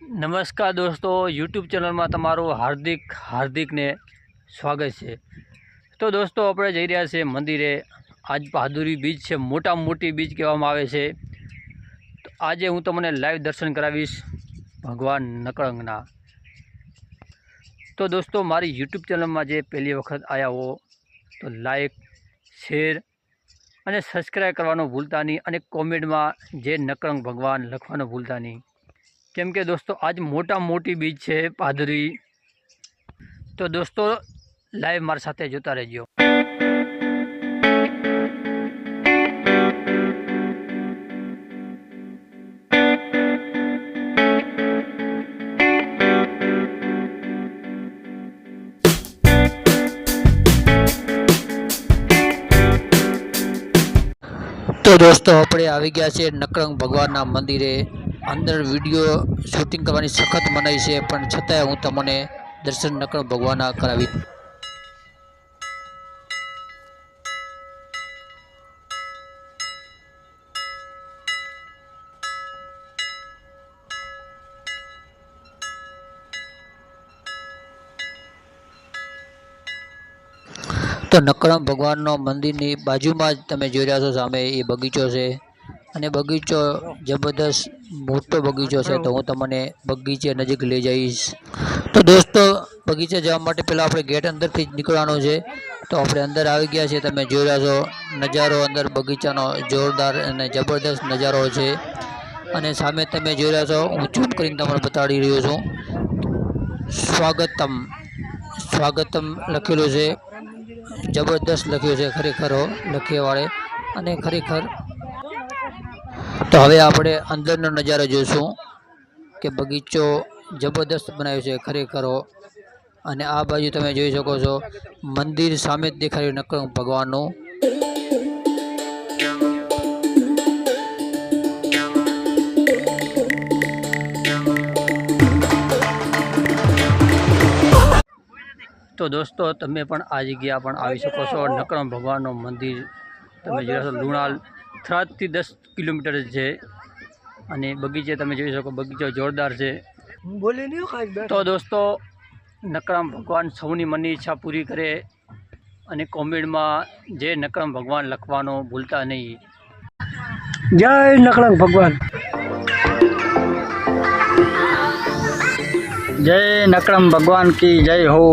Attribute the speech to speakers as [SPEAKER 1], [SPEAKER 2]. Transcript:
[SPEAKER 1] નમસ્કાર દોસ્તો યુટ્યુબ ચેનલમાં તમારું હાર્દિક, હાર્દિકને સ્વાગત છે. તો દોસ્તો, આપણે જઈ રહ્યા છીએ મંદિરે. આજ બહાદુરી બીચ છે મોટા મોટી બીચ કહેવામાં આવે છે. તો આજે હું તમને લાઈવ દર્શન કરાવીશ ભગવાન નકળંગના. તો દોસ્તો, મારી યુટ્યુબ ચેનલમાં જે પહેલી વખત આવ્યા હો, તો લાઈક શેર અને સબસ્ક્રાઈબ કરવાનું ભૂલતા નહીં અને કોમેન્ટમાં જે નકળંગ ભગવાન લખવાનું ભૂલતા નહીં. કેમ કે દોસ્તો, આજ મોટા મોટી બીચ છે પાદરી. તો દોસ્તો લાઈવ મારી સાથે જોતા રહેજો. તો દોસ્તો, આપણે આવી ગયા છે નકરંગ ભગવાનના મંદિરે. અંદર વીડિયો શૂટિંગ કરવાની સખત મનાઈ છે, પણ છતાંય હું તમને દર્શન નકળ ભગવાનના કરાવી. તો નકરમ ભગવાનનો મંદિરની બાજુમાં જ તમે જોઈ રહ્યા છો, સામે એ બગીચો છે. અને બગીચો જબરદસ્ત મોટો બગીચો છે તો હું તમને બગીચે નજીક લઈ જઈશ. તો દોસ્તો બગીચે જવા માટે પહેલાં આપણે ગેટ અંદરથી જ નીકળવાનું છે. તો આપણે અંદર આવી ગયા છીએ તમે જોઈ રહ્યા છો નજારો અંદર બગીચાનો જોરદાર અને જબરદસ્ત નજારો છે. અને સામે તમે જોઈ રહ્યા છો હું ઝૂમ કરીને તમને બતાડી રહ્યો છું. સ્વાગતમ સ્વાગતમ લખેલું છે. જબરદસ્ત લખ્યું છે ખરેખર હો, લખીએ વાળે અને ખરેખર તો હવે આપણે અંદરનો નજારો જોઈશું કે બગીચો જબરદસ્ત બનાવ્યો છે ખરેખર અને આ બાજુ તમે જોઈ શકો છો, મંદિર સામે જ દેખાયું નકળંગ ભગવાનનું. તો દોસ્તો, તમે પણ આ જગ્યા પણ આવી શકો છો. નકરમ ભગવાનનું મંદિર. તમે છો, લુણાલ થરાદથી દસ કિલોમીટર છે. અને બગીચે તમે જોઈ શકો બગીચો જોરદાર છે. તો દોસ્તો નકળંગ ભગવાન સૌની મનની ઈચ્છા પૂરી કરે અને કોમેડમાં જે નકળંગ ભગવાન લખવાનો ભૂલતા નહીં.
[SPEAKER 2] જય નકળંગ ભગવાન.
[SPEAKER 1] જય નકળંગ ભગવાન કી જય હો.